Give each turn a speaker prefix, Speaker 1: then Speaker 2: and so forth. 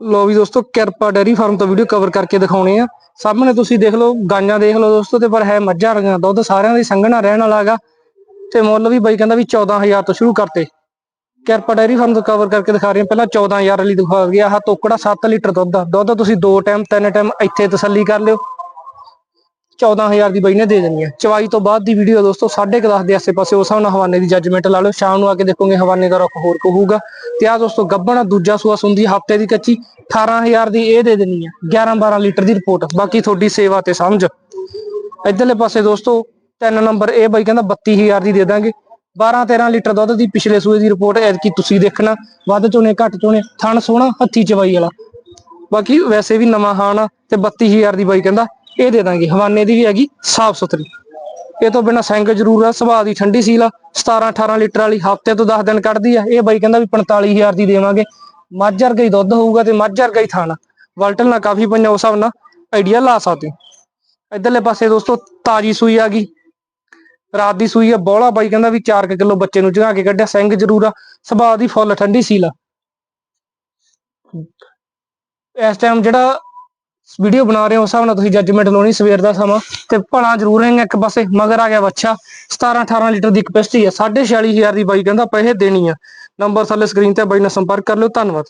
Speaker 1: ਲੋ ਵੀ ਦੋਸਤੋ, Kirpa dairy farm ਤੋਂ ਵੀਡੀਓ ਕਵਰ ਕਰਕੇ ਦਿਖਾਉਣੇ ਆ। ਸਾਹਮਣੇ ਤੁਸੀਂ ਦੇਖ ਲਓ ਗਾਂਆਂ ਦੇਖ ਲਓ ਦੋਸਤੋ, ਤੇ ਪਰ ਹੈ ਮੱਝਾਂ ਰੰਗਾਂ ਦੁੱਧ ਸਾਰਿਆਂ ਦੀ ਸੰਘਣਾ ਰਹਿਣ ਵਾਲਾ ਹੈਗਾ। ਤੇ ਮੁੱਲ ਵੀ ਬਾਈ ਕਹਿੰਦਾ ਵੀ 14000 ਤੋਂ ਸ਼ੁਰੂ ਕਰਤੇ। ਕਿਰਪਾ ਡੈਰੀ ਫਾਰਮ ਤੋਂ ਕਵਰ ਕਰਕੇ ਦਿਖਾ ਰਹੇ ਹਾਂ ਪਹਿਲਾਂ 14000 ਵਾਲੀ ਦਿਖਾ ਗਿਆ ਆਹ ਤੋਕੜਾ 7 ਲੀਟਰ ਦੁੱਧ ਦਾ ਦੁੱਧ ਤੁਸੀਂ ਦੋ ਟਾਈਮ ਤਿੰਨ ਟਾਈਮ ਇੱਥੇ ਤਸੱਲੀ ਕਰ ਲਿਓ। 14000 ਦੀ ਬਾਈ ਨੇ ਦੇ ਦੇਣੀ ਹੈ ਚਵਾਈ ਤੋਂ ਬਾਅਦ ਦੀ ਵੀਡੀਓ ਦੋਸਤੋ 10:30 ਦੇ ਆਸੇ-ਪਾਸੇ ਉਸ ਨਾਲ ਹਵਾਨੇ ਦੀ ਜੱਜਮੈਂਟ ਲਾ ਲਓ। ਸ਼ਾਮ ਨੂੰ ਆ ਕੇ ਦੇਖੋਗੇ ਹਵਾਨੇ ਦਾ ਰੁੱਖ ਹੋਰ ਕਹੂਗਾ ਤੇ ਆ ਦੋਸਤੋ ਗੱਬਣਾ ਦੂਜਾ ਸੂਆ ਸੁੰਦੀ ਹਫ਼ਤੇ ਦੀ ਕੱਚੀ 18000 ਦੀ ਇਹ ਦੇ ਦੇਣੀ ਹੈ 11-12 ਲੀਟਰ ਦੀ ਰਿਪੋਰਟ ਬਾਕੀ ਤੁਹਾਡੀ ਸੇਵਾ ਤੇ ਸਮਝ। ਇਧਰਲੇ ਪਾਸੇ ਦੋਸਤੋ, ਤਿੰਨ ਨੰਬਰ ਇਹ ਬਾਈ ਕਹਿੰਦਾ 32000 ਦੀ ਦੇ ਦਾਂਗੇ। 12-13 ਲੀਟਰ ਦੁੱਧ ਦੀ ਪਿਛਲੇ ਸੂਏ ਦੀ ਰਿਪੋਰਟ ਐਤਕੀ ਤੁਸੀਂ ਦੇਖਣਾ। ਵੱਧ ਚੋਣੇ, ਘੱਟ ਚੋਣੇ, ਥਣ ਸੋਹਣਾ, ਹੱਥੀ ਚਵਾਈ ਵਾਲਾ। ਬਾਕੀ ਵੈਸੇ ਵੀ ਨਵਾਂ ਹਾਨ ਆ ਤੇ 32000 ਦੀ ਬਾਈ ਕਹਿੰਦਾ ਇਹ ਦੇ ਦਾਂਗੇ, ਹਵਾਨੇ ਦੀ ਵੀ ਹੈਗੀ ਸਾਫ਼ ਸੁਥਰੀ। ਇਹ ਤੋਂ ਬਿਨਾ ਸਿੰਘ ਜ਼ਰੂਰ ਆ, ਸੁਭਾਅ ਦੀ ਠੰਡੀ ਸੀਲ ਆ 17 18 ਲੀਟਰ ਵਾਲੀ ਹਫ਼ਤੇ ਤੋਂ 10 ਦਿਨ ਕੱਢਦੀ ਆ। ਇਹ ਬਾਈ ਕਹਿੰਦਾ ਵੀ 45000 ਦੀ ਦੇਵਾਂਗੇ। ਮੱਝ ਵਰਗਾ ਦੁੱਧ ਹੋਊਗਾ ਤੇ ਮੱਝ ਵਰਗਾ ਹੀ ਥਾਣਾ ਵਲਟਲ ਨਾਲ ਕਾਫੀ ਪੰਜਾਬ ਹਿਸਾਬ ਨਾਲ ਆਈਡੀਆ ਲਾ ਸਕਦੇ। ਹੋ ਇਧਰਲੇ ਪਾਸੇ ਦੋਸਤੋ ਤਾਜੀ ਸੂਈ ਆ ਗਈ। ਰਾਤ ਦੀ ਸੂਈ ਆ, ਬੋਲਾ ਬਾਈ ਕਹਿੰਦਾ ਵੀ 4 ਕਿਲੋ ਬੱਚੇ ਨੂੰ ਜਗਾ ਕੇ ਕੱਢਿਆ, ਸਿੰਘ ਜ਼ਰੂਰ ਆ, ਸੁਭਾਅ ਦੀ ਫੁੱਲ ਠੰਡੀ ਸੀਲ ਆ। ਇਸ ਟਾਈਮ ਜਿਹੜਾ ਵੀਡੀਓ ਬਣਾ ਰਹੇ ਹੋ, ਉਸ ਹਿਸਾਬ ਨਾਲ ਤੁਸੀਂ ਜੱਜਮੈਂਟ ਲਾਉਣੀ ਸਵੇਰ ਦਾ ਸਮਾਂ ਤੇ ਭਲਾ ਜ਼ਰੂਰ ਹੈਗਾ ਇੱਕ ਪਾਸੇ। ਮਗਰ ਆ ਗਿਆ ਬੱਚਾ 17 18 ਲੀਟਰ ਦੀ ਕਪੈਸਿਟੀ ਹੈ। 46500 ਦੀ ਬਾਈ ਕਹਿੰਦਾ ਪੈਸੇ ਦੇਣੀ ਆ। ਨੰਬਰ ਥੱਲੇ ਸਕਰੀਨ ਤੇ ਬਾਈ ਨਾਲ ਸੰਪਰਕ ਕਰ ਲਿਓ, ਧੰਨਵਾਦ।